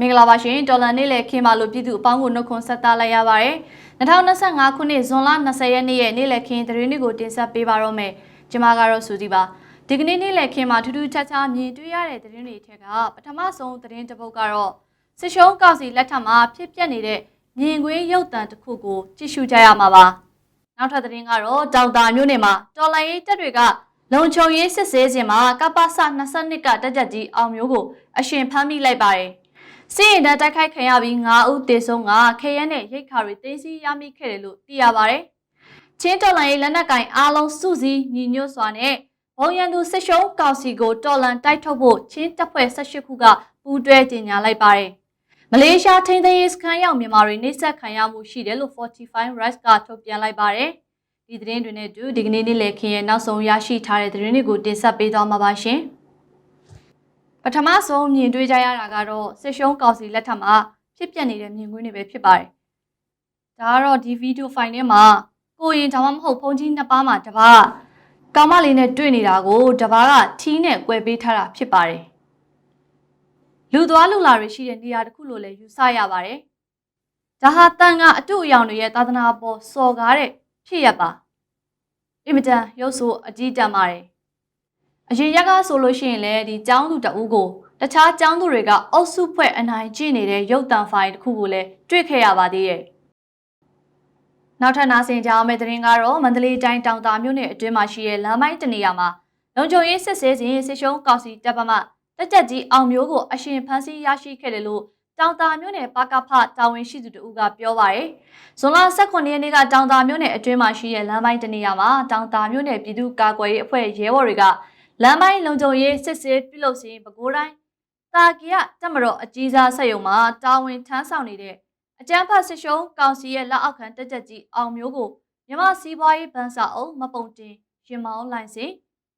မင်္ဂလာပါရှင်ဒေါ်လာနေ့လည်ခင်းပါလို့ပြည်သူအပေါင်းကိုနှုတ်ခွန်းဆက်သလိုက်ရပါတယ်2025ခုနှစ်ဇွန်လ20ရက်နေ့ရဲ့နေ့လည်ခင်းသတင်းတွေကိုတင်ဆက်ပေးပါတော့မယ်ကျွန်မကတော့စူစီပါဒီကနေ့နေ့လည်ခင်းမှာထူးထူးခြားခြားမြင်တွေ့ရတဲ့သတင်းတွေထက်ကပထမဆုံးသတင်းတစ်ပုဒ်ကတော့စစ်ရှုံးကောက်စီလက်ထက်မှာဖြစ်ပျက်နေတဲ့မြင်ကွင်းရုပ်တံတစ်ခုကိုကြည့်ရှုကြရမှာပါနောက်ထပ်သတင်းကတော့တောင်တာမြို့နယ်မှာတော်လိုင်းရေးတပ်တွေကလုံခြုံရေးစစ်ဆေးစဉ်မှာကပ္ပစ22ကတက်ကြက်ကြီးအောင်မျိုးကိုအရှင်ဖမ်းမိလိုက်ပါတယ် စီရင်တန်းတိုက်ခိုက်ခံရပြီး9ဦးသေဆုံးကခရဲနဲ့ရိတ်ခါတွေတင်းစီရမိခဲ့တယ်လို့သိရပါတယ်။ချင်းတော်လန်ရေးလက်နက်ကင်အားလုံးစုစည်းညီညွတ်စွာနဲ့ဘုံရန်သူစစ်ရှုံးကောင်စီကိုတော်လန်တိုက်ထုတ်ဖို့ချင်းတပ်ဖွဲ့18ခုကပူးတွဲကြေညာလိုက်ပါတယ်။မလေးရှားထိန်းသိမ်းရေးစခန်းရောက်မြန်မာတွေနှိပ်စက်ခံရမှုရှိတယ်လို့45 rights ကထုတ်ပြန်လိုက်ပါတယ်။ဒီသတင်းတွေနဲ့အတူဒီကနေ့နေ့လည်ခင်းရဲ့နောက်ဆုံးရရှိထားတဲ့သတင်းတွေကိုတင်ဆက်ပေးသွားမှာပါရှင်။ပ ထမဆုံးမြင်တွေ့ကြရတာကတော့စစ်ရှုံးကောင်စီလက်ထက်မှာဖြစ်ပျက်နေတဲ့မြင်ကွင်းတွေပဲဖြစ်ပါတယ်။ဒါကတော့ဒီဗီဒီယိုဖိုင်ထဲမှာကိုရင်ဒါမှမဟုတ်ဖုန်းကြီးနှစ်ပါးမှာတပါးကောင်မလေးနဲ့တွေ့နေတာကိုတပါးကထီးနဲ့꿰ပေးထားတာဖြစ်ပါတယ်။လူသွားလူလာတွေရှိတဲ့နေရာတစ်ခုလိုလည်းယူဆရပါတယ်။ဒါဟာတန်ကအတုအယောင်တွေရဲ့သာသနာပေါ်စော်ကားတဲ့ဖြစ်ရပါ။အင်မတန်ရုပ်ဆိုးအကြီးတန်းပါတယ်။ အရင်ရက်ကဆိုလို့ရှိရင်လည်းဒီចောင်းသူတအူးကိုတခြားចောင်းသူတွေကအုပ်စုဖွဲ့အနိုင်ကျင့်နေတဲ့ရုပ်တံဖိုင်တစ်ခုကိုလည်းတွေ့ခဲ့ရပါသေးရဲ့။နောက်ထပ်နာဆင်ကြအောင်မယ့်သတင်းကတော့မန္တလေးတိုင်းတောင်တာမြို့နယ်အတွင်းမှာရှိတဲ့လမ်းမိုင်းတနေရာမှာလုံခြုံရေးစစ်ဆေးစဉ်စစ်ရှုံးကောင်စီတပ်ပမတက်ကြက်ကြီးအောင်မျိုးကိုအရှင်ဖမ်းဆီးရရှိခဲ့တယ်လို့တောင်တာမြို့နယ်ပကဖတာဝန်ရှိသူတို့ကပြောပါရယ်။ဇွန်လ18ရက်နေ့ကတောင်တာမြို့နယ်အတွင်းမှာရှိတဲ့လမ်းမိုင်းတနေရာမှာတောင်တာမြို့နယ်ပြည်သူ့ကာကွယ်ရေးအဖွဲ့ရဲဘော်တွေက လမ်းမိုင်းလုံခြုံရေးစစ်ဆေးပြုလုပ်စဉ်ပဲခူးတိုင်းတာကီယတက်မတော်အကြီးစားဆက်ယုံမှာတာဝန်ထမ်းဆောင်နေတဲ့အကြမ်းဖက်စစ်ရှုံးကောင်စီရဲ့လက်အောက်ခံတက်ကြက်ကြီးအောင်မျိုးကိုမြမစီးပွားရေးဗန်စာအုပ်မပုံတင်ရင်မောင်းလိုင်းစဉ်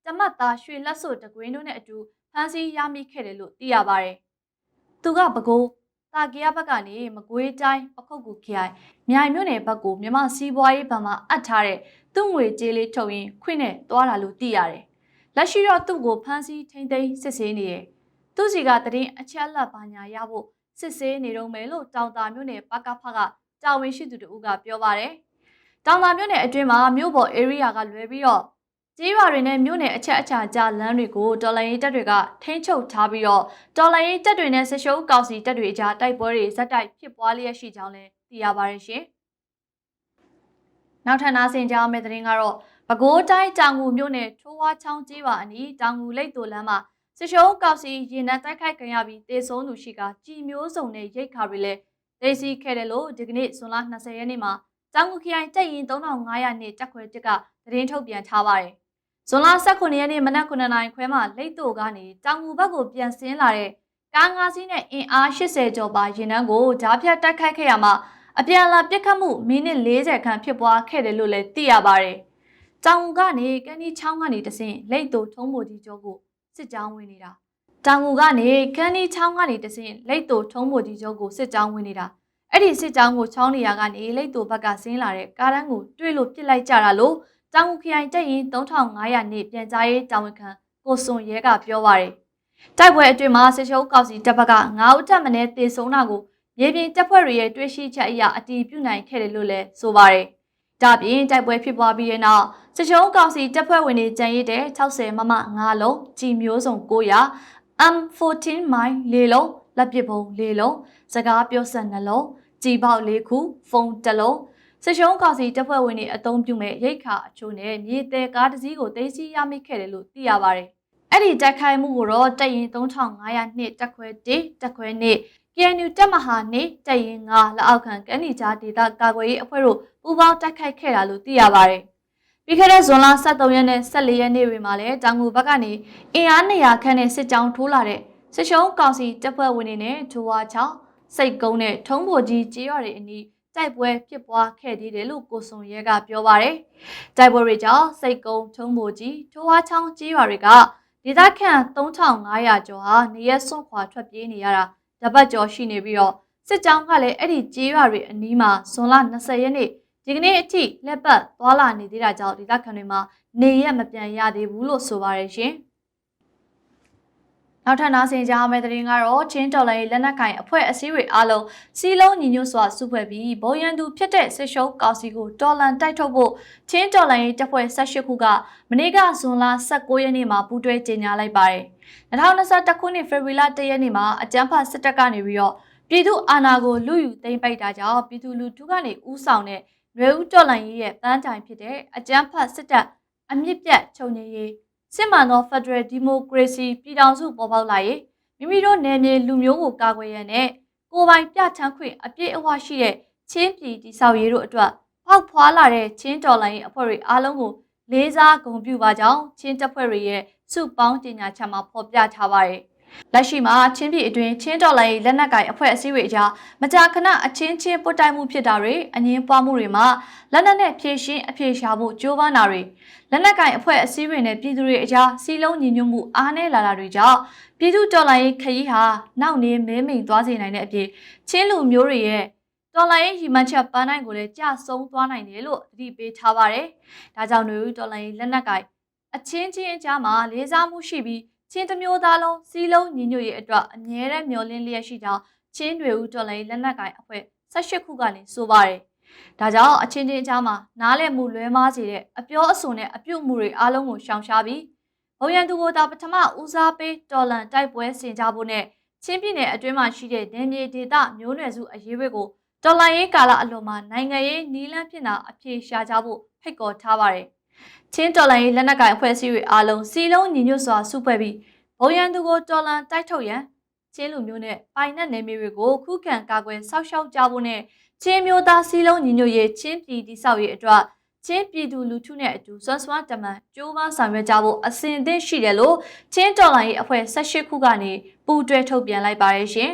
တမတ်သားရွှေလက်စွပ်တကွင်းတို့နဲ့အတူဖမ်းဆီးရမိခဲ့တယ်လို့သိရပါတယ်။သူကပကိုးတာကီယဘက်ကနေမကွေးတိုင်းပခုတ်ကူခရိုင်မြိုင်မြို့နယ်ဘက်ကိုမြမစီးပွားရေးဗန်မှာအပ်ထားတဲ့သူ့ငွေကြေးလေးထုတ်ရင်းခွင့်နဲ့သွားတာလို့သိရတယ်။ လက်ရှိတော့သူ့ကိုဖမ်းဆီးထိန်းသိမ်းစစ်ဆေးနေတယ်။သူစီကတရင်အချက်လက်ပါညာရဖို့စစ်ဆေးနေတော့မယ်လို့တောင်တာမြို့နယ်ပကဖကတာဝန်ရှိသူတို့ကပြောပါတယ်။တောင်တာမြို့နယ်အတွင်းမှာမြို့ပေါ် area ကလွဲပြီးတော့ကျေးရွာတွေနဲ့မြို့နယ်အချက်အချာကြားလမ်းတွေကိုတော်လိုင်းရေးတပ်တွေကထိန်းချုပ်ထားပြီးတော့တော်လိုင်းရေးတပ်တွေနဲ့ဆက်ရှုပ်ကောင်စီတပ်တွေကြားတိုက်ပွဲတွေဇက်တိုက်ဖြစ်ပွားလျက်ရှိကြောင်းလည်းသိရပါတယ်ရှင်။နောက်ထပ်နားဆင်ကြအောင်မယ့်သတင်းကတော့ ပဲခူးတိုင်းတောင်ငူမြို့နယ်ထိုးဝါချောင်းကျေးရွာအနီးတောင်ငူလိတ်တူလမ်းမှာစစ်ရှုံးကောက်စီရင်နှံတိုက်ခိုက်ခံရပြီးတေဆုံးသူရှိကကြည်မျိုးစုံနဲ့ရိတ်ခါတွေလည်းဒေစီခဲ့တယ်လို့ဒီကနေ့ဇွန်လ20ရက်နေ့မှာတောင်ငူခရိုင်တက်ရင်3500နှစ်တက်ခွဲတစ်ကသတင်းထုတ်ပြန်ထားပါတယ်။ဇွန်လ18ရက်နေ့မနက်9:00နာရီခွဲမှာလိတ်တူကနေတောင်ငူဘက်ကိုပြန်ဆင်းလာတဲ့ကားငါးစီးနဲ့အင်အား80ကျော်ပါရင်နှံကိုဓားဖြတ်တိုက်ခိုက်ခဲ့ရမှာအပြန်အလှန်ပစ်ခတ်မှုမိနစ်40ခန့်ဖြစ်ပွားခဲ့တယ်လို့လည်းသိရပါတယ်။ တောင်ငူကနေကန်ဒီချောင်းကနေတဆင့်လိတ်တူထုံးမိုကြီးကျော်ကိုစစ်ကြောင်းဝင်နေတာတောင်ငူကနေခန်းဒီချောင်းကနေတဆင့်လိတ်တူထုံးမိုကြီးကျော်ကိုစစ်ကြောင်းဝင်နေတာအဲ့ဒီစစ်ကြောင်းကိုချောင်းနေရာကနေလိတ်တူဘက်ကဆင်းလာတဲ့ကားတန်းကိုတွေ့လို့ပြစ်လိုက်ကြတာလို့တောင်ငူခရိုင်တက်ရင်3500နေပြန်ကြားရေးတာဝန်ခံကိုစွန်ရဲကပြောပါတယ်တိုက်ပွဲအတွင်းမှာစစ်ရှုံးကောက်စီတပ်ဘက်က9ဦးတပ်မင်းတေဆုံးတာကိုမြေပြင်တပ်ဖွဲ့တွေရဲ့တွေ့ရှိချက်အရအတည်ပြုနိုင်ခဲ့တယ်လို့လည်းဆိုပါတယ်ဒါပြင်တိုက်ပွဲဖြစ်ပွားပြီးတဲ့နောက် စစ်ချုံးကောင်စီတပ်ဖွဲ့ဝင်တွေကြံရည်တဲ့60မမ9လုံးကြည်မျိုးစုံ900 M14 မိုင်၄လုံးလက်ပစ်ဗုံး၄လုံးစကားပြောဆက်2လုံးကြည်ပေါက်၄ခုဖုန်း1လုံးစစ်ရှုံးကောင်စီတပ်ဖွဲ့ဝင်တွေအုံပြုမဲ့ရိတ်ခါအချို့နဲ့မြေတဲကားတစ်စီးကိုသိမ်းဆည်းရမိခဲ့တယ်လို့သိရပါတယ်အဲ့ဒီတက်ခိုင်မှုကိုတော့တက်ရင်3500နှစ်တက်ခွဲ1တက်ခွဲ2 KNU တက်မဟာနေတက်ရင်9လက်အောက်ခံကန်နီကြားဒေသကာကွယ်ရေးအဖွဲ့တို့ပူးပေါင်းတိုက်ခိုက်ခဲ့တာလို့သိရပါတယ်။ ပြီးခဲ့တဲ့ဇွန်လ23ရက်နဲ့14ရက်နေ့တွေမှာလည်းတောင်ငူဘက်ကနေအင်အား200ခန့်နဲ့စစ်ကြောင်းထိုးလာတဲ့စစ်ရှုံးကောင်စီတပ်ဖွဲ့ဝင်တွေနဲ့ဂျိုဝါချောင်းစိတ်ကုန်းနဲ့ထုံးပေါ်ကြီးကြေးရွာတွေအနီးတိုက်ပွဲဖြစ်ပွားခဲ့သေးတယ်လို့ကိုစွန်ရဲကပြောပါတယ်။တိုက်ပွဲတွေကြောင့်စိတ်ကုန်းထုံးပေါ်ကြီးထိုးဝါချောင်းကြေးရွာတွေကဒေသခံ3500ကျော်ဟာနေရက်စွန့်ခွာထွက်ပြေးနေရတာတပတ်ကျော်ရှိနေပြီးတော့စစ်ကြောင်းကလည်းအဲ့ဒီကြေးရွာတွေအနီးမှာဇွန်လ20ရက်နေ့ ဒီကနေ့အထိလက်ပတ်သွားလာနေသေးတာကြောင့်ဒေသခံတွေမှာနေရက်မပြန်ရသေးဘူးလို့ဆိုပါရရှင်။နောက်ထပ်နားဆင်ကြရမယ့်သတင်းကတော့ချင်းတော်လိုင်းလက်နက်ကင်အဖွဲ့အစည်းတွေအားလုံးစီလုံးညီညွတ်စွာစုဖွဲ့ပြီးဘုံရန်သူဖြစ်တဲ့စစ်ရှုံးကောင်စီကိုတော်လန်တိုက်ထုတ်ဖို့ချင်းတော်လိုင်းတပ်ဖွဲ့18ခုကမနေ့ကဇွန်လ19ရက်နေ့မှာပူးတွဲကြေညာလိုက်ပါတယ်။2021ခုနှစ်ဖေဖော်ဝါရီလ1ရက်နေ့မှာအကြမ်းဖက်စစ်တပ်ကနေပြီးတော့ပြည်သူအာဏာကိုလူယူသိမ်းပိုက်တာကြောင့်ပြည်သူလူထုကနေဥဆောင်တဲ့ နွေဦးတော်လိုင်းရဲ့ပန်းတိုင်ဖြစ်တဲ့အကြမ်းဖက်စစ်တပ်အမြင့်ပြတ်ချုပ်ငြိမ်းရေးစစ်မှန်သော Federal Democracy ပြည်ထောင်စုပေါ်ပေါက်လာရေးမိမိတို့နယ်မြေလူမျိုးကိုကာကွယ်ရန်နဲ့ကိုယ်ပိုင်ပြဋ္ဌာန်းခွင့်အပြည့်အဝရှိတဲ့ချင်းပြည်တည်ဆောက်ရေးတို့အတွက်ပေါက်ဖွာလာတဲ့ချင်းတော်လိုင်းအဖွဲ့တွေအားလုံးကိုလေးစားဂုဏ်ပြုပါကြောင်းချင်းတပ်ဖွဲ့တွေရဲ့စုပေါင်းကြေညာချက်မှာဖော်ပြထားပါတယ်။ လက်ရှိမှာချင်းပြည်အတွင်းချင်းတော်လိုင်းလက်နက်ကိုင်အဖွဲ့အစည်းတွေအကြားမကြာခဏအချင်းချင်းပုတ်တိုက်မှုဖြစ်တာတွေအငင်းပွားမှုတွေမှာလက်နက်နဲ့ဖြည့်ရှင်းအပြေရှားမှုကြိုးပမ်းတာတွေလက်နက်ကင်အဖွဲ့အစည်းတွေနဲ့ပြည်သူတွေအကြားစီလုံးညီညွတ်မှုအားနည်းလာတာတွေကြောင့်ပြည်သူတော်လှန်ရေးခရီးဟာနောက်နေမဲမိန်သွားစေနိုင်တဲ့အပြင်ချင်းလူမျိုးတွေရဲ့တော်လှန်ရေးရည်မှန်းချက်ပန်းတိုင်းကိုလည်းကြဆုံးသွားနိုင်တယ်လို့သတိပေးထားပါတယ်။ဒါကြောင့်ຫນွေဦးတော်လှန်ရေးလက်နက်ကင်အချင်းချင်းအကြားမှာလေးစားမှုရှိပြီး ချင်းတစ်မျိုးသားလုံးစီလုံးညီညွတ်ရေးအတွက်အမြဲတမ်းမျှော်လင့်လျက်ရှိကြောင်းချင်းတွေဦးတော်လှန်ရေးလက်နက်ကင်အဖွဲ့18ခုကနေဆိုပါတယ်။ဒါကြောင့်အချင်းချင်းအကြားမှာနားလည်မှုလွဲမှားစေတဲ့အပြောအဆိုနဲ့အပြုတ်မှုတွေအားလုံးကိုရှောင်ရှားပြီးဘုံရန်သူကိုသာပထမဦးစားပေးတော်လန်တိုက်ပွဲဆင်ကြဖို့နဲ့ချင်းပြည်နယ်အတွင်းမှာရှိတဲ့နေမြေဒေသမျိုးနွယ်စုအရေးတွေကိုတော်လန်ရေးကာလအလွန်မှာနိုင်ငံရေးနီးလန်းဖြစ်တာအပြေရှားကြဖို့ဖိတ်ခေါ်ထားပါတယ်။ ချင်းတော်လန်ရေးလက်နက်ကိုင်အဖွဲ့အစည်းတွေအားလုံးစီလုံးညီညွတ်စွာစုဖွဲ့ပြီးဘုံရန်သူကိုတော်လန်တိုက်ထုတ်ရန်ချင်းလူမျိုးနဲ့ပိုင်နဲ့နယ်မြေတွေကိုခုခံကာကွယ်စောင့်ရှောက်ကြဖို့နဲ့ချင်းမျိုးသားစီလုံးညီညွတ်ရေးချင်းပြည်တိဆောက်ရေးအတွက်ချင်းပြည်သူလူထုနဲ့အတူစွမ်းစွမ်းတမန်ကြိုးပမ်းဆောင်ရွက်ကြဖို့အစဉ်အသင့်ရှိတယ်လို့ချင်းတော်လိုင်းရဲ့အဖွဲ့18ခုကနေပူးတွဲထုတ်ပြန်လိုက်ပါရရှင်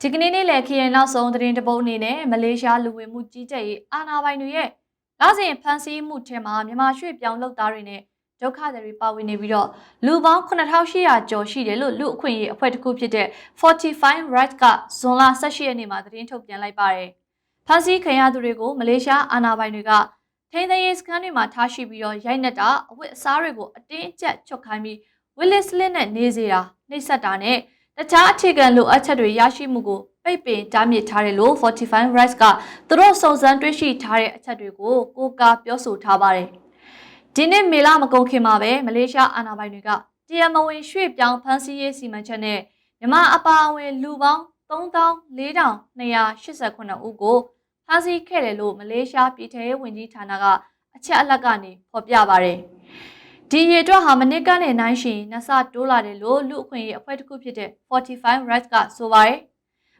ဒီကနေ့နေ့လည်ခရင်နောက်ဆုံးသတင်းတပုတ်အနေနဲ့မလေးရှားလူဝင်မှုကြီးကြပ်ရေးအာဏာပိုင်တွေရဲ့ လစဉ်ဖမ်းဆီးမှုထဲမှာမြန်မာရွှေ့ပြောင်းလုပ်သားတွေနဲ့ဒုက္ခသည်တွေပါဝင်နေပြီးတော့လူပေါင်း9800ကျော်ရှိတယ်လို့လူအခွင့်အရေးအဖွဲ့တစ်ခုဖြစ်တဲ့45 Right ကဇွန်လ18ရက်နေ့မှာသတင်းထုတ်ပြန်လိုက်ပါတယ်။ဖမ်းဆီးခံရသူတွေကိုမလေးရှားအာဏာပိုင်တွေကထိန်းသိမ်းရေးစခန်းတွေမှာထားရှိပြီးတော့ရိုက်နှက်တာအဝတ်အစားတွေကိုအတင်းအကျပ်ချွတ်ခိုင်းပြီးဝစ်လစ်စလစ်နဲ့နေစေတာနှိပ်စက်တာနဲ့တခြားအခြေခံလိုအပ်ချက်တွေရရှိမှုကို ပိတ်ပင်တားမြစ်ထားတယ်လို့45 Rights ကသူတို့စုံစမ်းတွေ့ရှိထားတဲ့အချက်တွေကိုကိုးကားပြောဆိုထားပါတယ်။ဒီနေ့မေလမကုန်ခင်မှာပဲမလေးရှားအာဏာပိုင်တွေကတရားမဝင်ရွှေ့ပြောင်းဖမ်းဆီးရေးစီမံချက်နဲ့မြန်မာအပါအဝင်လူပေါင်း34,289ဦးကိုဖမ်းဆီးခဲ့တယ်လို့မလေးရှားပြည်ထရေးဝန်ကြီးဌာနကအချက်အလက်ကနေဖော်ပြပါတယ်။ဒီရေအတွက်ဟာမနစ်ကနေနိုင်ရှင်နှဆတိုးလာတယ်လို့လူအခွင့်အရေးအဖွဲ့တစ်ခုဖြစ်တဲ့45 Rights ကဆိုပါတယ်။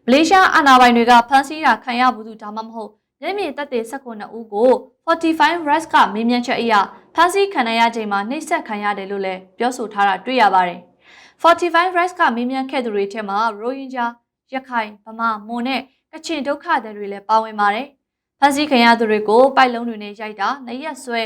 မလေးရှားအာဏာပိုင်တွေကဖမ်းဆီးတာခံရဘူးသူဒါမှမဟုတ်မျက်မြင်သက်သေ19ဦးကို45 Rights ကမေးမြန်းချက်အရဖမ်းဆီးခံရချိန်မှာနှိပ်စက်ခံရတယ်လို့လည်းပြောဆိုထားတာတွေ့ရပါတယ်။45 Rights ကမေးမြန်းခဲ့သူတွေထဲမှာရိုဟင်ဂျာရခိုင်ဗမာမွန်နဲ့ကချင်ဒုက္ခသည်တွေလည်းပါဝင်ပါတယ်။ဖမ်းဆီးခံရသူတွေကိုပိုက်လုံးတွေနဲ့ရိုက်တာ၊နှရက်ဆွဲ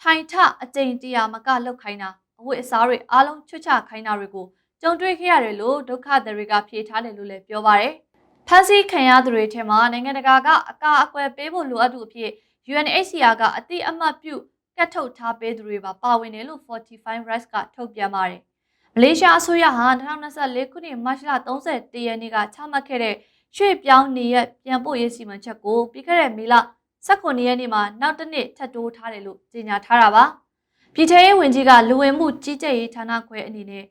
ထိုင်ထအကြိမ်တရာမကလောက်ခိုင်းတာအဝတ်အစားတွေအားလုံးချွတ်ချခိုင်းတာတွေကိုကြုံတွေ့ခဲ့ရတယ်လို့ဒုက္ခသည်တွေကဖြေထားတယ်လို့လည်းပြောပါတယ်။ ဖမ်းဆီးခံရသူတွေထဲမှာနိုင်ငံတကာကအကာအကွယ်ပေးဖို့လိုအပ်သူအဖြစ် UNHCR ကအတိအမှတ်ပြုကတ်ထုတ်ထားပေးသူတွေပါပါဝင်တယ်လို့45 Rights ကထုတ်ပြန်ပါတယ်။မလေးရှားအစိုးရဟာ2024ခုနှစ်မတ်လ31ရက်နေ့ကချမှတ်ခဲ့တဲ့ရွှေ့ပြောင်းနေရပြန်ပို့ရေးစီမံချက်ကိုပြီးခဲ့တဲ့မေလ18ရက်နေ့မှာနောက်တစ်နှစ်ထပ်တိုးထားတယ်လို့ကြေညာထားတာပါ။ပြည်ထရေးဝန်ကြီးကလူဝင်မှုကြီးကြပ်ရေးဌာနခွဲအနေနဲ့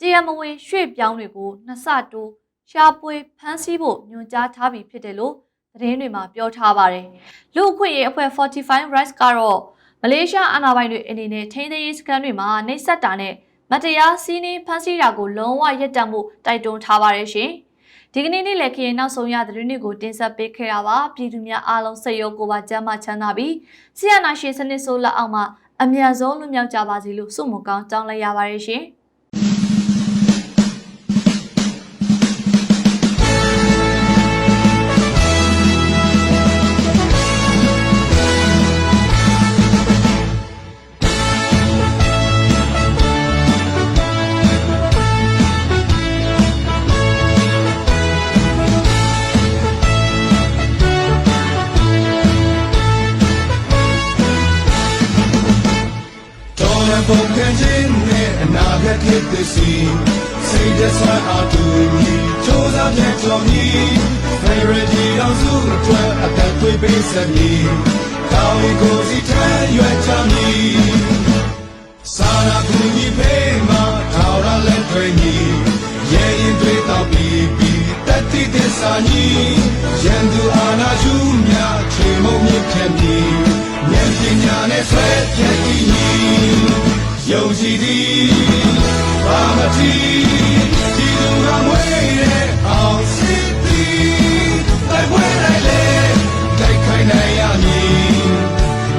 တရားမဝင်ရွှေ့ပြောင်းတွေကိုနှစ်ဆတိုး ရှားပွေဖမ်းဆီးဖို့ညွှန်ကြားထားပြီးဖြစ်တယ်လို့သတင်းတွေမှာပြောထားပါတယ်။လူ့အခွင့်အရေးအဖွဲ့45 Rights ကတော့မလေးရှားအာဏာပိုင်တွေအနေနဲ့ထိန်းသိမ်းရေးစခန်းတွေမှာနှိပ်စက်တာနဲ့မတရားစီးနှင်းဖမ်းဆီးတာကိုလုံးဝရပ်တန့်မှုတိုက်တွန်းထားပါတယ်ရှင်။ဒီကနေ့နေ့လည်ခရင်နောက်ဆုံးရသတင်းတွေကိုတင်ဆက်ပေးခဲ့တာပါပြည်သူများအားလုံးစိတ်ရောကိုယ်ပါကျန်းမာချမ်းသာပြီးဆရာနာရှင်စနစ်ဆိုးလက်အောက်မှာအမြန်ဆုံးလွတ်မြောက်ကြပါစေလို့ဆုမကောင်းတောင်းလိုက်ရပါတယ်ရှင်။။ စ်စီစိတ်သက်သာအတူညီချိုးစားပြန်ကြော်မီဖေရဒီအောင်စုအတွက်အသက်သွေးပေးဆက်မည်ကောင်းရင်ကိုစီထမ်းရွယ်ချမည်စာရာကူညီပေးမှာထောက်ရလက်တွေညီရဲရင်တွေတော့ပြီးပြီးတတိသစ္စာညီရန်သူအာနာယူမြချေမုံမြင့်ခဲ့မည်ဉာဏ်ပညာနဲ့ဆွဲပြည့်တည်ညီယုံကြည်သည် ဘာမတိဒီလူကမွေးတဲ့အောင်စစ်သည်တိုက်ပွဲလိုက်လေတိုက်ခိုင်းနိုင်ရမည်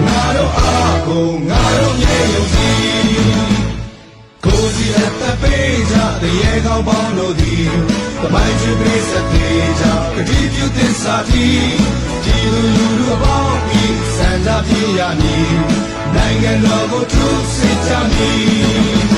ငါတို့အားကိုငါတို့မြေယုံကြည်ကိုယ်စီအသက်ပေးကြတရေကောင်းပေါင်းတို့သည်တမိုင်းချစ်ပေးစတဲ့ကြကတိပြုသစ္စာတီဒီလူလူတို့ပေါင်းပြီးစံကြပြရမည်နိုင်ငံတော်ကိုထုစစ်ကြမည်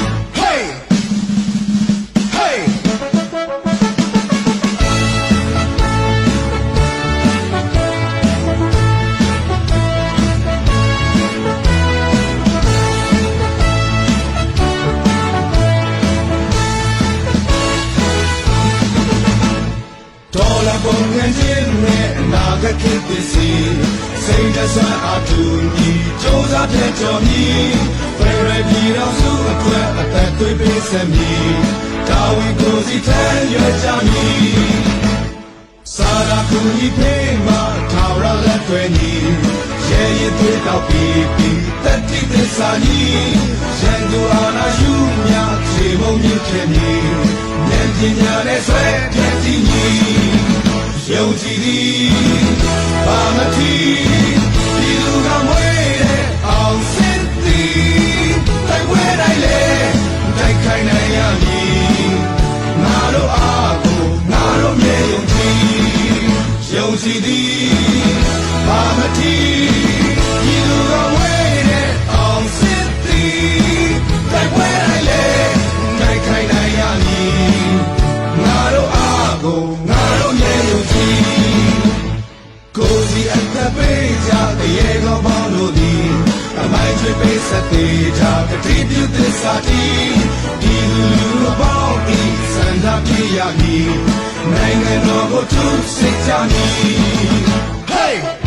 အနာဂတ်ခေတ်သစ်စီစိတ်သက်သာအတူညီစ조사ပြတ်ကြော်မီဖရရပြည်တော်စုအတွက်အသက်သွေးပေးဆက်မည်တာဝန်ကိုစီထမ်းရွယ်ကြမည်စာရာကူညီပေးမှာထာဝရလက်တွေညီရဲရင်သွေးတောက်ပြီးပြီးတတိသစ္စာညီရန်သူအာနာယူမြခြေမုံမြင့်ခဲ့မည်ဉာဏ်ပညာနဲ့ဆွဲပြည့်တည်ညီ ယုံကြည်သည်ဘာမတိဒီလူကမွေးတဲ့အောင်စင်သည်တိုက်ပွဲတိုင်းလေတိုက်ခိုင်းနိုင်ရမည်ငါတို့အားကိုငါတို့မြေယုံကြည်ယုံကြည်သည် ဒီလူလူပေါင်းဤစန္ဒပြရမည်နိုင်ငံတော်ကိုထုစစ်ကြမည် Hey